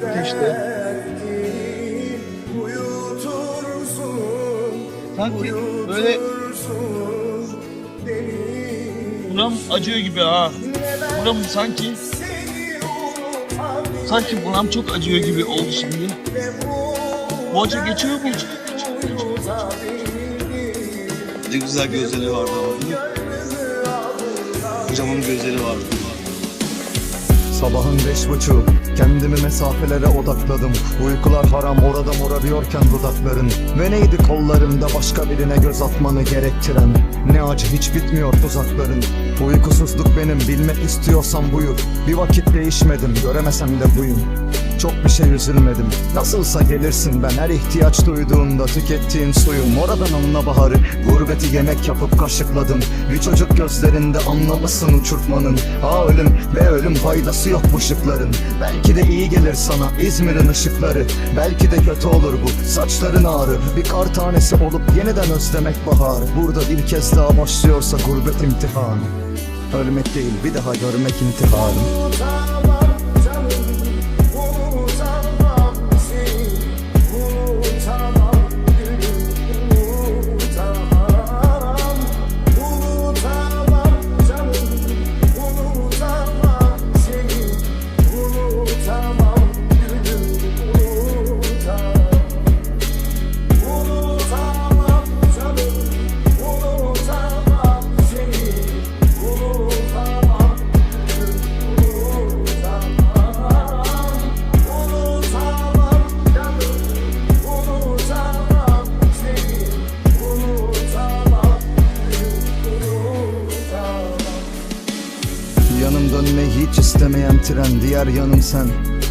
Geçti. Sanki böyle buram acıyor gibi ha. Buram sanki sanki buram çok acıyor gibi oldu şimdi. bu Bu acı geçiyor mu? Ne güzel gözleri vardı ama? Kocaman gözleri vardı. Sabahın beş buçuğu Kendimi mesafelere odakladım. Uykular haram orada morarıyorken dudakların. Ve neydi kollarımda başka birine göz atmanı gerektiren? Ne acı hiç bitmiyor tuzakların. Uykusuzluk benim bilmek istiyorsan buyur. Bir vakit değişmedim göremesem de buyum çok bir şey üzülmedim. Nasılsa gelirsin ben. Her ihtiyaç duyduğunda tükettiğin suyum. Oradan anla baharı. Gurbeti yemek yapıp kaşıkladım. Bir çocuk gözlerinde anlamasın uçurtmanın. A ölüm B ölüm faydası yok bu şıkların. Belki de iyi gelir sana İzmir'in ışıkları. Belki de kötü olur bu. Saçların ağrı Bir kar tanesi olup yeniden özlemek baharı. Burada bir kez daha başlıyorsa gurbet imtihanı. Ölmek değil bir daha görmek intiharım Yanım dönmeyi hiç istemeyen tren. Diğer yanım sen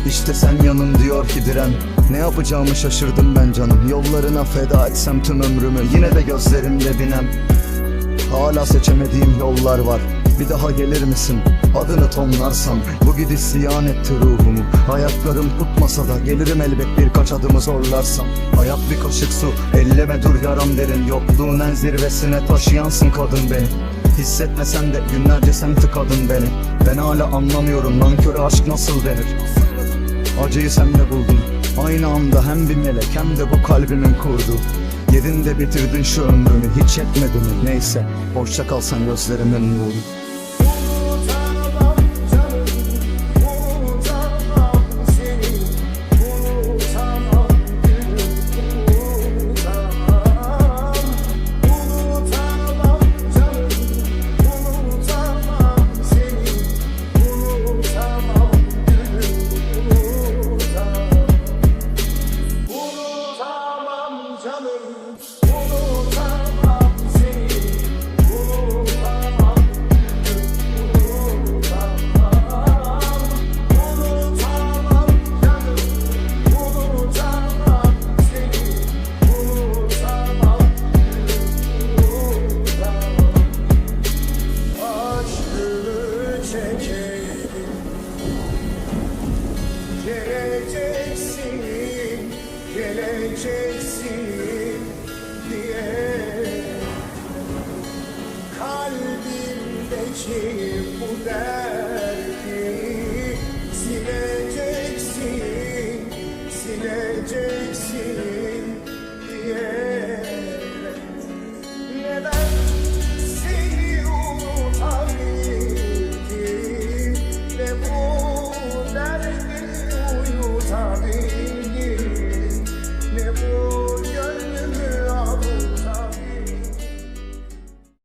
İşte sen yanım diyor ki diren. Ne yapacağımı şaşırdım ben canım. Yollarına feda etsem tüm ömrümü Yine de gözlerimde binem. Hala seçemediğim yollar var. Bir daha gelir misin? Adını tonlarsam. Bu gidiş ziyan etti ruhumu. Ayaklarım tutmasa da Gelirim elbet birkaç adımı zorlarsam. Hayat bir kaşık su Elleme dur yaram derin. Yokluğun en zirvesine taşıyansın kadın beni Hissetmesen de günlerce sen tıkadın beni. Ben hala anlamıyorum nankörü aşk nasıl denir? Acıyı sende buldum Aynı anda hem bir melek hem de bu kalbimin kurdu. Yedin de bitirdin şu ömrümü hiç yetmedi mi? Neyse Hoşça kalsan gözlerimin nuru Чесі